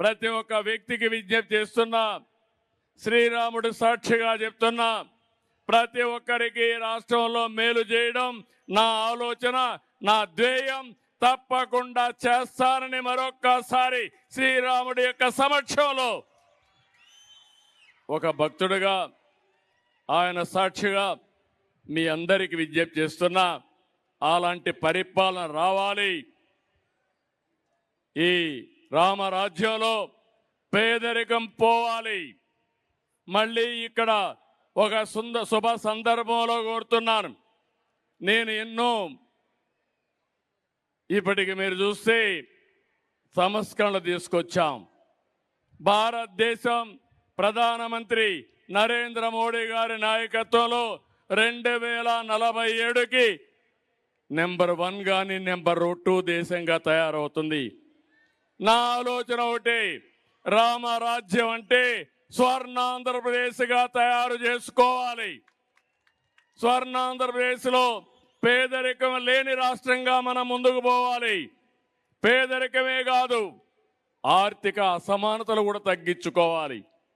ప్రతి ఒక్క వ్యక్తికి విజ్ఞప్తి చేస్తున్నా శ్రీరాముడు సాక్షిగా చెప్తున్నా ప్రతి ఒక్కరికి రాష్ట్రంలో మేలు చేయడం నా ఆలోచన నా ధ్యేయం తప్పకుండా చేస్తానని మరొక్కసారి శ్రీరాముడి యొక్క సమక్షంలో ఒక భక్తుడుగా ఆయన సాక్షిగా మీ అందరికి విజ్ఞప్తి చేస్తున్నా అలాంటి పరిపాలన రావాలి. ఈ రామరాజ్యంలో పేదరికం పోవాలి. మళ్ళీ ఇక్కడ ఒక సుంద శుభ సందర్భంలో కోరుతున్నాను. నేను ఎన్నో ఇప్పటికి మీరు చూస్తే సంస్కరణలు తీసుకొచ్చాం. భారతదేశం ప్రధానమంత్రి నరేంద్ర మోడీ గారి నాయకత్వంలో రెండు వేల నలభై ఏడుకి నెంబర్ వన్ కానీ నెంబర్ టూ దేశంగా తయారవుతుంది. నా ఆలోచన ఒకటి రామరాజ్యం అంటే స్వర్ణాంధ్రప్రదేశ్గా తయారు చేసుకోవాలి. స్వర్ణాంధ్రప్రదేశ్లో పేదరికం లేని రాష్ట్రంగా మనం ముందుకు పోవాలి. పేదరికమే కాదు ఆర్థిక అసమానతలు కూడా తగ్గించుకోవాలి.